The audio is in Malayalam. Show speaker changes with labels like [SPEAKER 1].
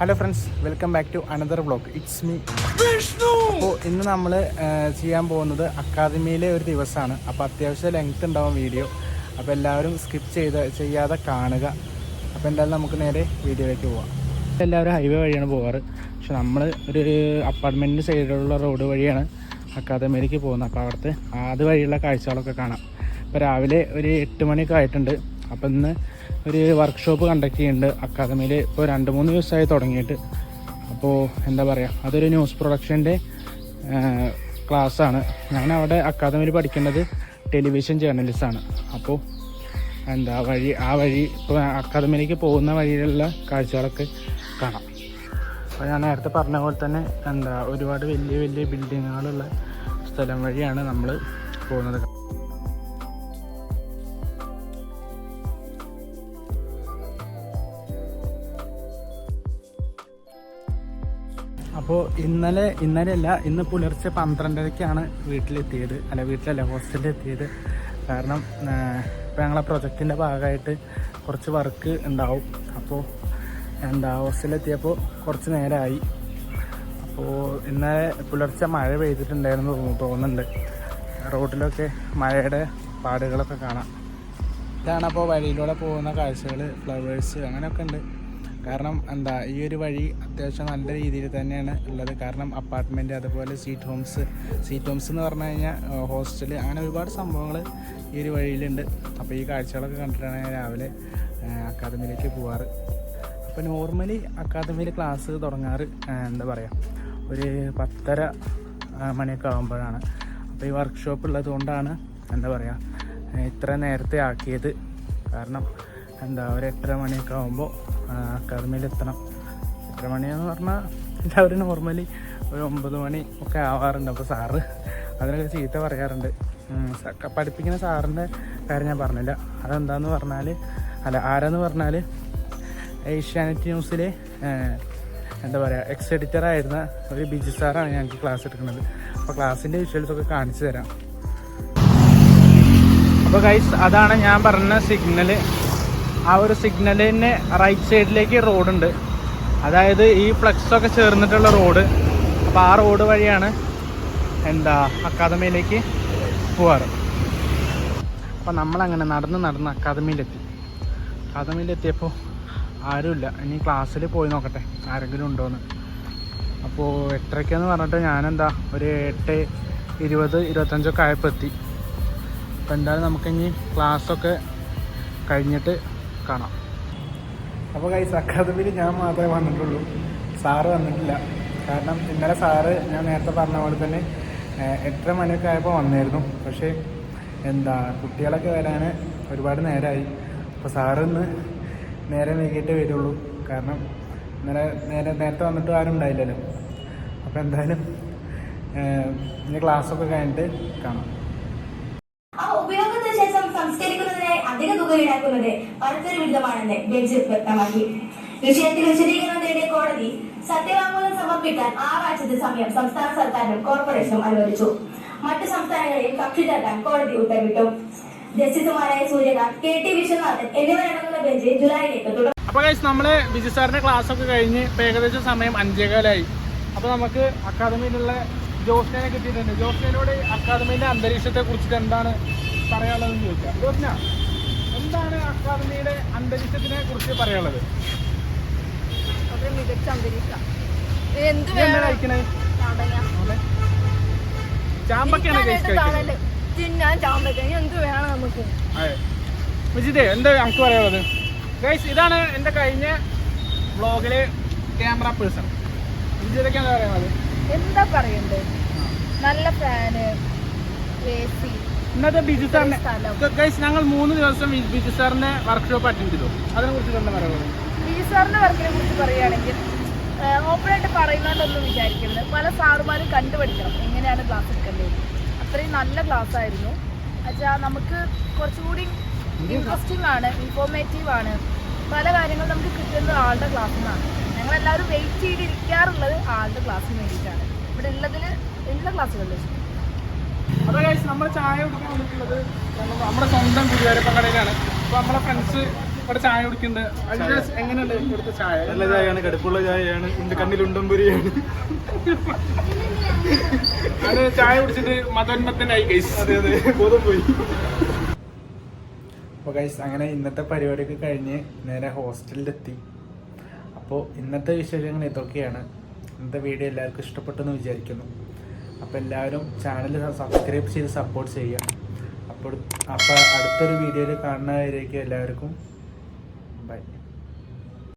[SPEAKER 1] Hello friends welcome back to another vlog it's me അപ്പോൾ ഇന്ന് നമ്മൾ ചെയ്യാൻ പോകുന്നത് അക്കാദമിയിലെ ഒരു ദിവസമാണ്. അപ്പോൾ അത്യാവശ്യം ലെങ്ത് ഉണ്ടാവും വീഡിയോ അപ്പോൾ എല്ലാവരും സ്കിപ്പ് ചെയ്ത് ചെയ്യാതെ കാണുക. അപ്പോൾ എന്തായാലും നമുക്ക് നേരെ വീഡിയോയിലേക്ക് പോവാം. എല്ലാവരും ഹൈവേ വഴിയാണ് പോകാറ്. പക്ഷെ നമ്മൾ ഒരു അപ്പാർട്ട്മെന്റിന്റെ സൈഡിലുള്ള റോഡ് വഴിയാണ് അക്കാദമിയിലേക്ക് പോകുന്നത്. അപ്പോൾ അവിടുത്തെ ആദ്യ വഴിയുള്ള കാഴ്ചകളൊക്കെ കാണാം. ഇപ്പോൾ രാവിലെ ഒരു എട്ട് മണിയൊക്കെ ആയിട്ടുണ്ട്. അപ്പോൾ ഇന്ന് ഒരു വർക്ക്ഷോപ്പ് കണ്ടക്ട് ചെയ്യുന്നുണ്ട് അക്കാദമിയിൽ ഇപ്പോൾ രണ്ട് മൂന്ന് ദിവസമായി തുടങ്ങിയിട്ട്. അപ്പോൾ എന്താ പറയുക അതൊരു ന്യൂസ് പ്രൊഡക്ഷന്റെ ക്ലാസ്സാണ് ഞാൻ അവിടെ അക്കാദമിയിൽ പഠിക്കേണ്ടത് ടെലിവിഷൻ ജേർണലിസ്റ്റാണ് അപ്പോൾ എന്താ വഴി ആ വഴി ഇപ്പോൾ അക്കാദമിയിലേക്ക് പോകുന്ന വഴിയിലുള്ള കാഴ്ചകളൊക്കെ കാണാം. അപ്പോൾ ഞാൻ നേരത്തെ പറഞ്ഞ പോലെ തന്നെ എന്താ ഒരുപാട് വലിയ വലിയ ബിൽഡിങ്ങുകളുള്ള സ്ഥലം വഴിയാണ് നമ്മൾ പോകുന്നത്. അപ്പോൾ ഇന്നലെ ഇന്നലെ അല്ല ഇന്ന് പുലർച്ചെ പന്ത്രണ്ടരയ്ക്കാണ് വീട്ടിലെത്തിയത്. അല്ല വീട്ടിലല്ല ഹോസ്റ്റലിൽ എത്തിയത് കാരണം ഇപ്പോൾ ഞങ്ങളെ പ്രൊജക്റ്റിന്റെ ഭാഗമായിട്ട് കുറച്ച് വർക്ക് ഉണ്ടാവും. അപ്പോൾ എന്താ ഹോസ്റ്റലിലെത്തിയപ്പോൾ കുറച്ച് നേരമായി അപ്പോൾ ഇന്നലെ പുലർച്ചെ മഴ പെയ്തിട്ടുണ്ടായിരുന്നു തോന്നുന്നുണ്ട്. റോഡിലൊക്കെ മഴയുടെ പാടുകളൊക്കെ കാണാം. ഇതാണ് അപ്പോൾ വഴിയിലൂടെ പോകുന്ന കാഴ്ചകൾ ഫ്ലവേഴ്സ് അങ്ങനെയൊക്കെ ഉണ്ട്. കാരണം എന്താ ഈ ഒരു വഴി അത്യാവശ്യം നല്ല രീതിയിൽ തന്നെയാണ് ഉള്ളത്. കാരണം അപ്പാർട്ട്മെന്റ് അതുപോലെ സീറ്റ് ഹോംസ് സീറ്റ് ഹോംസ് എന്ന് പറഞ്ഞു കഴിഞ്ഞാൽ ഹോസ്റ്റൽ അങ്ങനെ ഒരുപാട് സംഭവങ്ങൾ ഈ ഒരു വഴിയിലുണ്ട്. അപ്പോൾ ഈ കാഴ്ചകളൊക്കെ കണ്ടിട്ടാണ് ഞാൻ രാവിലെ അക്കാദമിയിലേക്ക് പോവാറ്. അപ്പോൾ നോർമലി അക്കാദമിയിൽ ക്ലാസ് തുടങ്ങാറ് എന്താ പറയുക ഒരു പത്തര മണിയൊക്കെ ആകുമ്പോഴാണ് അപ്പോൾ ഈ വർക്ക്ഷോപ്പ് ഉള്ളത് കൊണ്ടാണ് എന്താ പറയുക ഇത്ര നേരത്തെ ആക്കിയത്. കാരണം എന്താ ഒരു എട്ടര മണിയൊക്കെ ആകുമ്പോൾ അക്കാദമിയിൽ എത്തണം എത്ര മണിയെന്ന് പറഞ്ഞാൽ എല്ലാവരും നോർമലി ഒരു ഒമ്പത് മണി ഒക്കെ ആവാറുണ്ട്. അപ്പോൾ സാറ് അതിനൊക്കെ ചീത്ത പറയാറുണ്ട്. പഠിപ്പിക്കുന്ന സാറിന്റെ കാര്യം ഞാൻ പറഞ്ഞില്ല. അതെന്താന്ന് പറഞ്ഞാൽ അല്ല ആരാന്ന് പറഞ്ഞാൽ ഏഷ്യാനെറ്റ് ന്യൂസിലെ എന്താ പറയുക എക്സ് എഡിറ്ററായിരുന്ന ഒരു ബിജി സാറാണ് ഞങ്ങൾക്ക് ക്ലാസ് എടുക്കുന്നത്. അപ്പോൾ ക്ലാസ്സിന്റെ വിഷ്വൽസൊക്കെ കാണിച്ചു തരാം. അപ്പോൾ ഗൈസ് അതാണ് ഞാൻ പറഞ്ഞ സിഗ്നൽ ആ ഒരു സിഗ്നലിന് റൈറ്റ് സൈഡിലേക്ക് റോഡുണ്ട് അതായത് ഈ ഫ്ലക്സൊക്കെ ചേർന്നിട്ടുള്ള റോഡ് അപ്പോൾ ആ റോഡ് വഴിയാണ് എന്താ അക്കാദമിയിലേക്ക് പോവാറ്. അപ്പോൾ നമ്മളങ്ങനെ നടന്ന് നടന്ന് അക്കാദമിയിലെത്തി അക്കാദമിയിലെത്തിയപ്പോൾ ആരുമില്ല. ഇനി ക്ലാസ്സിൽ പോയി നോക്കട്ടെ ആരെങ്കിലും ഉണ്ടോയെന്ന് അപ്പോൾ എട്ടരയ്ക്കെന്ന് പറഞ്ഞിട്ട് ഞാനെന്താ ഒരു എട്ട് ഇരുപത് ഇരുപത്തഞ്ചൊക്കെ ആയപ്പോൾ എത്തി. അപ്പോൾ എന്തായാലും നമുക്കിനി ക്ലാസ്സൊക്കെ കഴിഞ്ഞിട്ട് കാണാം. അപ്പോൾ കൈസ് അക്കാദമിയിൽ ഞാൻ മാത്രമേ വന്നിട്ടുള്ളൂ. സാറ് വന്നിട്ടില്ല. കാരണം ഇന്നലെ സാറ് ഞാൻ നേരത്തെ പറഞ്ഞ പോലെ തന്നെ എത്ര മണിയൊക്കെ ആയപ്പോൾ വന്നായിരുന്നു. പക്ഷേ എന്താ കുട്ടികളൊക്കെ വരാൻ ഒരുപാട് നേരമായി അപ്പോൾ സാറ് ഇന്ന് നേരെ വൈകിട്ടേ വരുള്ളൂ. കാരണം ഇന്നലെ നേരെ നേരത്തെ വന്നിട്ട് ആരും ഉണ്ടായില്ലല്ലോ. അപ്പോൾ എന്തായാലും ഇനി ക്ലാസ്സൊക്കെ കഴിഞ്ഞിട്ട് കാണാം.
[SPEAKER 2] സംസ്കരിക്കുന്നതിനായി അധിക തുക ഈടാക്കുന്നത് പരസ്പര വിരുദ്ധമാണെന്ന് ബെഞ്ച് വ്യക്തമാക്കി. വിഷയത്തിൽ വിശദീകരണം നേടിയ കോടതി സത്യവാങ്മൂലം സമർപ്പിക്കാൻ ആറാഴ്ചത്തെ സമയം സംസ്ഥാന സർക്കാരിനും കോർപ്പറേഷനും അനുവദിച്ചു. മറ്റു സംസ്ഥാനങ്ങളിൽ കക്ഷി ചേർക്കാൻ കോടതി ഉത്തരവിട്ടു. ജസ്റ്റിസുമാരായ സൂര്യകാന്ത് കെ ടി വിശ്വനാഥൻ എന്നിവരടങ്ങുന്ന ബെഞ്ച് ജൂലൈയിലേക്ക് തുടങ്ങി
[SPEAKER 1] അപ്പോൾ കഴിച്ച് നമ്മൾ ബിജു സാറിന്റെ ക്ലാസ് ഒക്കെ കഴിഞ്ഞ് ഏകദേശം സമയം അഞ്ചേകാലായി. അപ്പോൾ നമുക്ക് അക്കാദമിയിലുള്ള ജോസ്നെ കിട്ടിയിട്ടുണ്ട്. ജോസ്നോട് അക്കാദമിയിലെ അന്തരീക്ഷത്തെ കുറിച്ചിട്ട് എന്താണ് പറയാനുള്ളതെന്ന് ചോദിക്കാം. ജോസ്ന. എന്താണ് അക്കാദമിയുടെ അന്തരീക്ഷത്തിനെ കുറിച്ച് പറയാനുള്ളത്?
[SPEAKER 3] വളരെ മികച്ച അന്തരീക്ഷം. എന്ത്
[SPEAKER 1] എന്താ കഴിക്കണേ.
[SPEAKER 3] തിന്നാൻ ചാമ്പക്ക. വേണം നമുക്ക്?
[SPEAKER 1] വിജിതേ എന്താ നമുക്ക് പറയാനുള്ളത്? ഗൈസ് ഇതാണ് എന്റെ കഴിഞ്ഞ വ്ളോഗിലെ ക്യാമറ പേഴ്സൺ. എന്താ പറയുന്നത്
[SPEAKER 3] എന്താ പറയണ്ടേ? നല്ല ഫാന് എ സി
[SPEAKER 1] ഇന്നത്തെ ബിജു സാറിനെ. ഗൈസ് ഞങ്ങൾ മൂന്ന് ദിവസം ബിജു സാറിന്റെ വർക്ക്ഷോപ്പ് അറ്റൻഡ് ചെയ്തു. അതിനെ കുറിച്ച് തന്നെ
[SPEAKER 3] ബിജു സാറിന്റെ വർക്കിനെ കുറിച്ച് പറയുകയാണെങ്കിൽ ഓപ്പൺ ആയിട്ട് പറയുന്നോണ്ടൊന്നും വിചാരിക്കരുത്. പല സാറുമാരും കണ്ടുപഠിക്കണം. എങ്ങനെയാണ് ക്ലാസ് എടുക്കേണ്ടത്? അത്രയും നല്ല ക്ലാസ് ആയിരുന്നു. അച്ഛാ നമുക്ക് കുറച്ചുകൂടി ഇൻട്രസ്റ്റിംഗ് ആണ് ഇൻഫോർമേറ്റീവ് ആണ്. പല കാര്യങ്ങളും നമുക്ക് കിട്ടുന്നത് ആളുടെ ക്ലാസ്സിൽ നിന്നാണ് ഞങ്ങളെല്ലാവരും വെയിറ്റ് ചെയ്തിരിക്കാറുള്ളത് ആളുടെ ക്ലാസ്സിന് വേണ്ടിയിട്ടാണ്. ഇവിടെ ഉള്ളതിൽ എല്ലാ ക്ലാസ്സുകളിലും വെച്ചിട്ട്
[SPEAKER 1] അപ്പൊ ഗൈസ് നമ്മൾ ചായ കുടിക്കാൻ വന്നിട്ടുള്ളത് നമ്മുടെ സ്വന്തം ഗുരുവായൂരപ്പൻ കടയിലാണ് അപ്പൊ നമ്മളെ ഫ്രണ്ട്സ് ഇവിടെ ചായ കുടിക്കുന്നുണ്ട്. എങ്ങനെയുണ്ട് ഇവിടുത്തെ ചായ?
[SPEAKER 4] നല്ല ചായയാണ് കടുപ്പുള്ള ചായയാണ്. എന്റെ കണ്ണിൽ ഉണ്ടംപുരിയാണ്
[SPEAKER 1] അത് ചായ കുടിച്ചിട്ട് മതോന്മത്തനായി ഗൈസ്
[SPEAKER 4] അതെ അതെ. ബോധം പോയി.
[SPEAKER 1] അപ്പോൾ ഗൈസ് അങ്ങനെ ഇന്നത്തെ പരിപാടിയൊക്കെ കഴിഞ്ഞ് നേരെ ഹോസ്റ്റലിലെത്തി. അപ്പോൾ ഇന്നത്തെ വിശേഷങ്ങൾ ഇതൊക്കെയാണ്. ഇന്നത്തെ വീഡിയോ എല്ലാവർക്കും ഇഷ്ടപ്പെട്ടെന്ന് വിചാരിക്കുന്നു. അപ്പോൾ എല്ലാവരും ചാനൽ സബ്സ്ക്രൈബ് ചെയ്ത് സപ്പോർട്ട് ചെയ്യുക. അപ്പോൾ അപ്പോൾ അടുത്തൊരു വീഡിയോയിൽ കാണുന്നവരേക്കും എല്ലാവർക്കും ബൈ